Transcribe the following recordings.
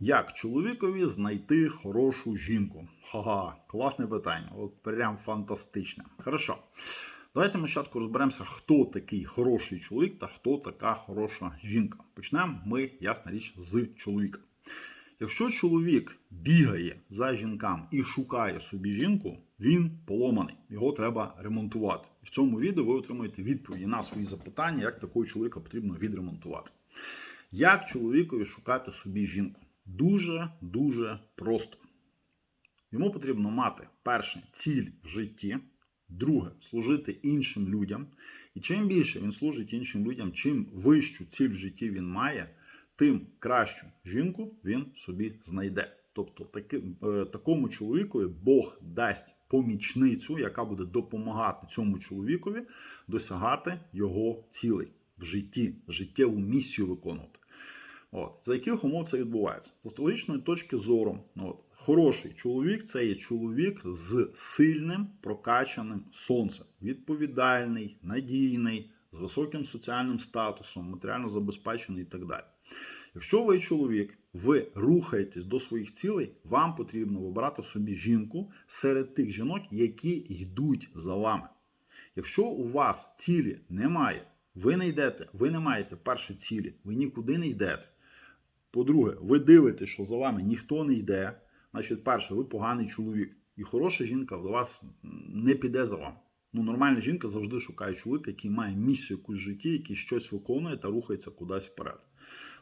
Як чоловікові знайти хорошу жінку? Ха-ха, класне питання. От прям фантастичне. Хорошо. Давайте ми спочатку розберемося, хто такий хороший чоловік та хто така хороша жінка. Почнемо ми, ясна річ, з чоловіка. Якщо чоловік бігає за жінкам і шукає собі жінку, він поломаний. Його треба ремонтувати. І в цьому відео ви отримаєте відповіді на свої запитання, як такого чоловіка потрібно відремонтувати. Як чоловікові шукати собі жінку? Дуже дуже просто. Йому потрібно мати перше ціль в житті, друге служити іншим людям. І чим більше він служить іншим людям, чим вищу ціль в житті він має, тим кращу жінку він собі знайде. Тобто таки, е, такому чоловікові Бог дасть помічницю, яка буде допомагати цьому чоловікові досягати його цілей в житті, життєву місію виконувати. От. За яких умов це відбувається? З астрологічної точки зору, от, хороший чоловік це є чоловік з сильним прокачаним сонцем, відповідальний, надійний, з високим соціальним статусом, матеріально забезпечений і так далі. Якщо ви чоловік, ви рухаєтесь до своїх цілей, вам потрібно вибрати собі жінку серед тих жінок, які йдуть за вами. Якщо у вас цілі немає, ви не йдете, ви не маєте перші цілі, ви нікуди не йдете. По-друге, ви дивитесь, що за вами ніхто не йде. Значить, перше, ви поганий чоловік. І хороша жінка до вас не піде за вами. Ну, нормальна жінка завжди шукає чоловіка, який має місію якусь в житті, який щось виконує та рухається кудись вперед.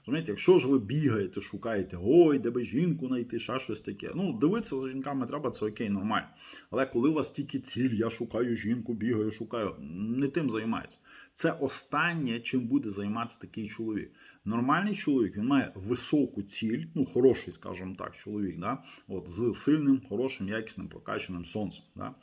Розумієте, якщо ж ви бігаєте, шукаєте, ой, де би жінку знайти, ще щось таке. Ну, дивитися за жінками треба, це окей, нормально. Але коли у вас тільки ціль, я шукаю жінку, бігаю, шукаю, не тим займається. Це останнє, чим буде займатися такий чоловік. Нормальний чоловік він має високу ціль, ну хороший, скажімо так, чоловік, да? От, з сильним, хорошим, якісним, прокачаним сонцем. Да?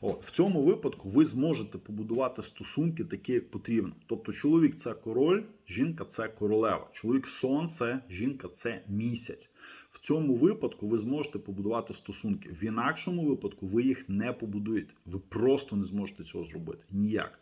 От, в цьому випадку ви зможете побудувати стосунки такі, як потрібно. Тобто, чоловік це король, жінка це королева. Чоловік сонце, жінка це місяць. В цьому випадку ви зможете побудувати стосунки. В інакшому випадку ви їх не побудуєте. Ви просто не зможете цього зробити. Ніяк.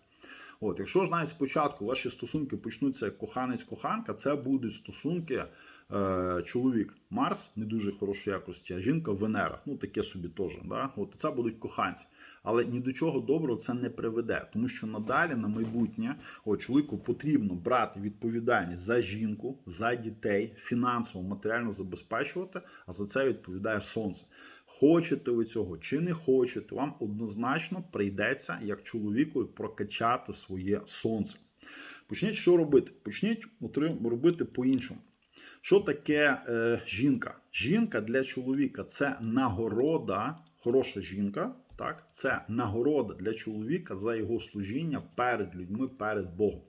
От, якщо ж навіть спочатку ваші стосунки почнуться як коханець-коханка, це будуть стосунки е, чоловік Марс, не дуже хорошої якості, а жінка Венера. Ну таке собі теж. Да? От це будуть коханці. Але ні до чого доброго це не приведе, тому що надалі на майбутнє от, чоловіку потрібно брати відповідальність за жінку, за дітей, фінансово, матеріально забезпечувати, а за це відповідає сонце. Хочете ви цього чи не хочете, вам однозначно прийдеться як чоловікові прокачати своє сонце. Почніть що робити? Почніть робити по-іншому. Що таке е, жінка? Жінка для чоловіка це нагорода, хороша жінка. Так, це нагорода для чоловіка за його служіння перед людьми, перед Богом.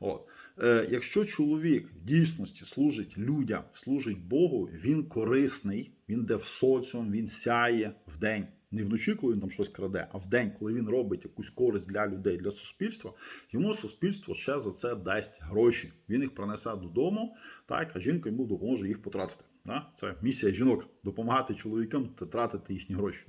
От. Е, Якщо чоловік в дійсності служить людям, служить Богу, він корисний, він йде в соціум, він сяє в день. Не вночі, коли він там щось краде, а в день, коли він робить якусь користь для людей, для суспільства, йому суспільство ще за це дасть гроші. Він їх принесе додому, так, а жінка йому допоможе їх потратити. Це місія жінок допомагати чоловікам та тратити їхні гроші.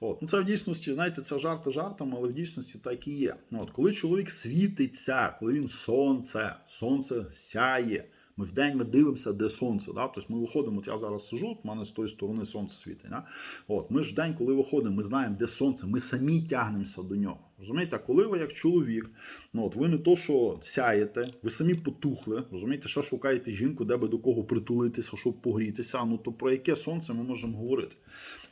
От. Ну, Це в дійсності, знаєте, це жарти жартом, але в дійсності так і є. От. Коли чоловік світиться, коли він сонце, сонце сяє. Ми в день ми дивимося, де сонце. Да? Тобто ми виходимо, от я зараз сижу, в мене з тої сторони сонце світить. Да? От, Ми ж в день, коли виходимо, ми знаємо, де сонце, ми самі тягнемося до нього. Розумієте, коли ви як чоловік, ну от ви не то, що сяєте, ви самі потухли, розумієте, що шукаєте жінку, де би до кого притулитися, щоб погрітися. Ну то про яке сонце ми можемо говорити?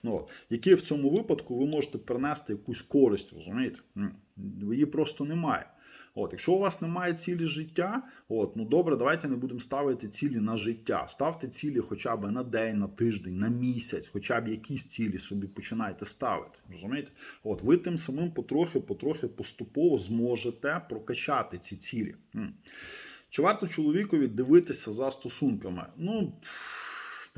Ну, от. В цьому випадку ви можете принести якусь користь, розумієте? Її просто немає. От, Якщо у вас немає цілі життя, от, ну добре, давайте не будемо ставити цілі на життя. Ставте цілі хоча б на день, на тиждень, на місяць, хоча б якісь цілі собі починайте ставити. розумієте? От, Ви тим самим потрохи, потрохи поступово зможете прокачати ці цілі. Чи варто чоловікові дивитися за стосунками? Ну.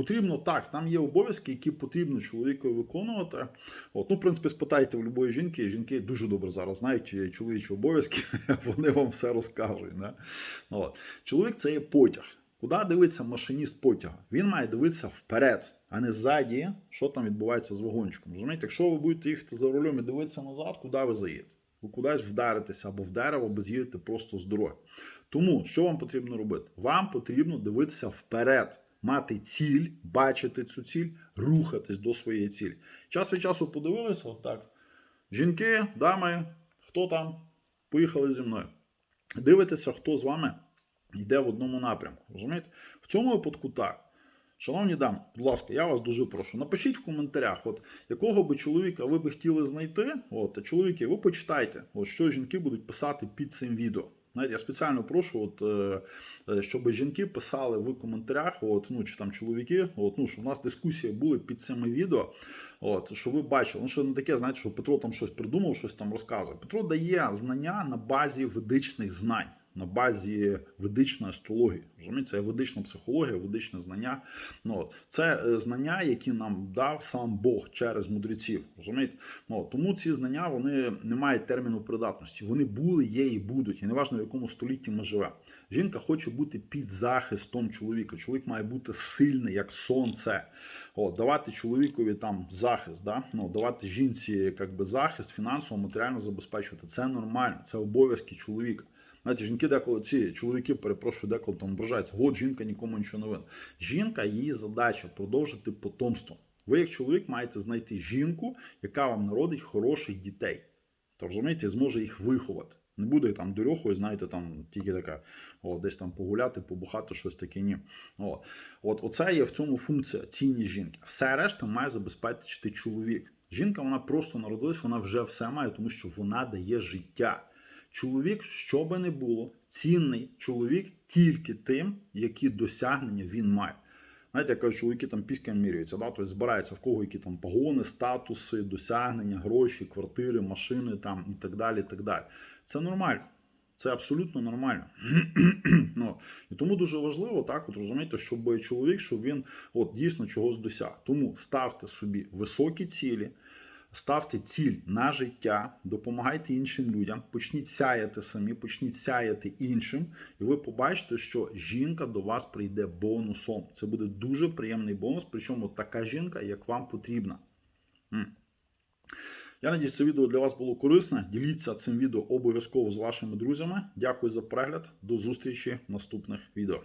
Потрібно так, там є обов'язки, які потрібно чоловікові виконувати. От, ну, в принципі, спитайте в любої жінки, жінки дуже добре зараз знають чоловічі обов'язки, вони вам все розкажуть. Не? От. Чоловік це є потяг. Куди дивиться машиніст потяга? Він має дивитися вперед, а не ззаді, що там відбувається з вагончиком. Розумієте, якщо ви будете їхати за рулем і дивитися назад, куди ви заїдете? Ви кудись вдаритеся або в дерево, або з'їдете просто з дороги. Тому що вам потрібно робити? Вам потрібно дивитися вперед мати ціль, бачити цю ціль, рухатись до своєї цілі. Час від часу подивилися, отак. Жінки, дами, хто там? Поїхали зі мною. Дивитеся, хто з вами йде в одному напрямку. Розумієте? В цьому випадку так. Шановні дами, будь ласка, я вас дуже прошу. Напишіть в коментарях, от якого би чоловіка ви би хотіли знайти. От, чоловіки, ви почитайте, от, що жінки будуть писати під цим відео. Знаєте, я спеціально прошу, от, е, е, щоб жінки писали в коментарях, от, ну, чи там чоловіки, от, ну, щоб у нас дискусії були під цими відео, от, щоб ви бачили. Ну, що не таке, знаєте, що Петро там щось придумав, щось там розказує. Петро дає знання на базі ведичних знань. На базі ведичної астрології. Розумієте, це ведична психологія, ведичне знання. Ну. Це е, знання, які нам дав сам Бог через мудреців. Розумієте? Ну. Тому ці знання вони не мають терміну придатності. Вони були, є і будуть. І неважно, в якому столітті ми живемо. Жінка хоче бути під захистом чоловіка. Чоловік має бути сильний, як сонце. От, давати чоловікові там захист, да? ну, давати жінці як би, захист, фінансово, матеріально забезпечувати. Це нормально, це обов'язки чоловіка. Знаєте, жінки деколи ці чоловіки, перепрошую, деколи там ображаються. От жінка нікому нічого не винна. Жінка, її задача продовжити потомство. Ви, як чоловік, маєте знайти жінку, яка вам народить хороших дітей. То розумієте, зможе їх виховати. Не буде там дорохою, знаєте, там тільки така, о, десь там погуляти, побухати, щось таке. Ні. От. От оце є в цьому функція цінність жінки. Все решта має забезпечити чоловік. Жінка вона просто народилась, вона вже все має, тому що вона дає життя. Чоловік, що би не було, цінний чоловік тільки тим, які досягнення він має. Знаєте, як кажуть, чоловіки там піськами міряються, да? тобто збираються в кого які там погони, статуси, досягнення, гроші, квартири, машини там і так далі. і так далі. Це нормально. Це абсолютно нормально. ну, і тому дуже важливо так, от розумієте, щоб чоловік, щоб він от дійсно чогось досяг. Тому ставте собі високі цілі. Ставте ціль на життя, допомагайте іншим людям, почніть сяяти самі, почніть сяяти іншим, і ви побачите, що жінка до вас прийде бонусом. Це буде дуже приємний бонус, причому така жінка, як вам потрібна. Я надіюсь, це відео для вас було корисне. Діліться цим відео обов'язково з вашими друзями. Дякую за перегляд. До зустрічі в наступних відео.